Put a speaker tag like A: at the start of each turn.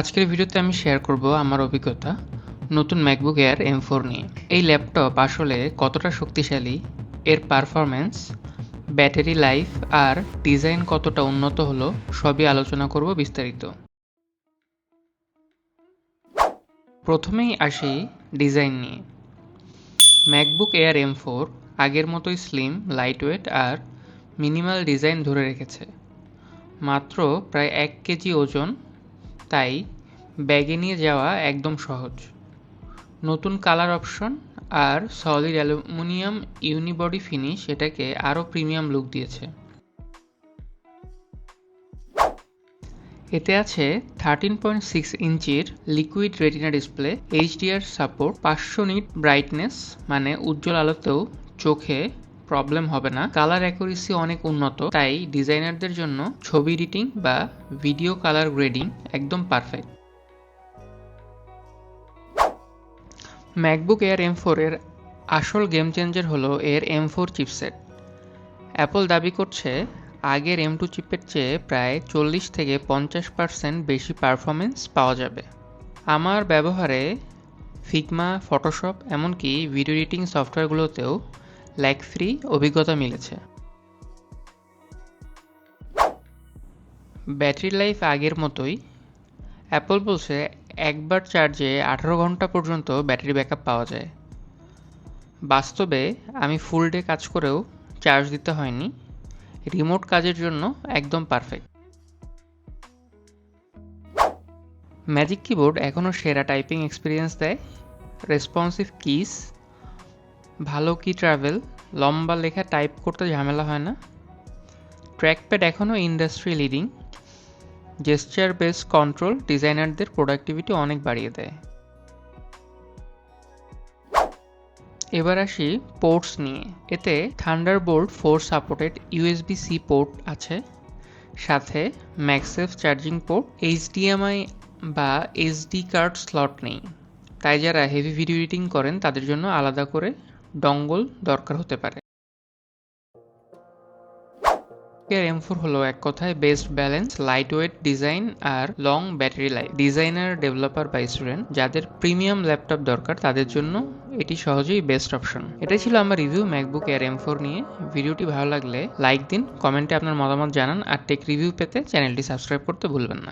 A: আজকের ভিডিওতে আমি শেয়ার করব আমার অভিজ্ঞতা নতুন ম্যাকবুক এয়ার এম ফোর নিয়ে। এই ল্যাপটপ আসলে কতটা শক্তিশালী, এর পারফরম্যান্স ব্যাটারি লাইফ আর ডিজাইন কতটা উন্নত হলো, সবই আলোচনা করব বিস্তারিত। প্রথমেই আসি ডিজাইন নিয়ে। ম্যাকবুক এয়ার এম ফোর আগের মতোই স্লিম লাইটওয়েট আর মিনিমাল ডিজাইন ধরে রেখেছে। মাত্র প্রায় এক কেজি ওজন তাই ব্যাগে নিয়ে যাওয়া একদম সহজ। নতুন কালার অপশন আর সলিড অ্যালুমিনিয়াম ইউনিবডি ফিনিশ এটাকে আরও প্রিমিয়াম লুক দিয়েছে। এতে আছে থার্টিন পয়েন্ট সিক্স ইঞ্চির liquid retina display HDR support পাঁচশো নিট ব্রাইটনেস মানে উজ্জ্বল আলোতেও চোখে প্রবলেম হবে না। কালার অ্যাকুরেসি অনেক উন্নত, তাই ডিজাইনারদের জন্য ছবি এডিটিং বা ভিডিও কালার গ্রেডিং একদম পারফেক্ট ম্যাকবুক এয়ার এম এর আসল গেম চেঞ্জার হলো এর এম ফোর চিপসেট অ্যাপল দাবি করছে, আগের এম টু চিপের চেয়ে প্রায় চল্লিশ থেকে পঞ্চাশ পার্সেন্ট বেশি পারফরমেন্স পাওয়া যাবে। আমার ব্যবহারে ফিগমা ফটোশপ এমনকি ভিডিও এডিটিং সফটওয়্যারগুলোতেও ল্যাগ ফ্রি অভিজ্ঞতা মিলেছে। ব্যাটারি লাইফ আগের মতোই। অ্যাপল বলছে, একবার চার্জে আঠারো ঘণ্টা পর্যন্ত ব্যাটারি ব্যাকআপ পাওয়া যায়। বাস্তবে, আমি ফুল ডে কাজ করেও চার্জ দিতে হয়নি। রিমোট কাজের জন্য একদম পারফেক্ট ম্যাজিক কিবোর্ড এখনও সেরা টাইপিং এক্সপিরিয়েন্স দেয়। রেসপন্সিভ কিস ভালো কি ট্রাভেল লম্বা লেখা টাইপ করতে ঝামেলা হয় না। ট্র্যাকপ্যাড এখনও industry leading gesture based control ডিজাইনারদের productivity অনেক বাড়িয়ে দেয়। এবার আসি পোর্টস নিয়ে। এতে Thunderbolt four supported USB C port আছে। সাথে ম্যাক্সেফ চার্জিং পোর্ট এইচডিএমআই বা এসডি কার্ড স্লট নেই। তাই যারা হেভি ভিডিও এডিটিং করেন, তাদের জন্য আলাদা করে ডঙ্গল দরকার হতে পারে। এম ফোর হলো এক কথায় best balance light weight design আর long battery life designer, developer বা স্টুডেন্ট যাদের প্রিমিয়াম ল্যাপটপ দরকার তাদের জন্য এটি সহজেই বেস্ট অপশন। এটাই ছিল আমার review MacBook Air M four নিয়ে। ভিডিওটি ভালো লাগলে লাইক দিন, কমেন্টে আপনার মতামত জানান আর টেক রিভিউ পেতে চ্যানেলটি সাবস্ক্রাইব করতে ভুলবেন না।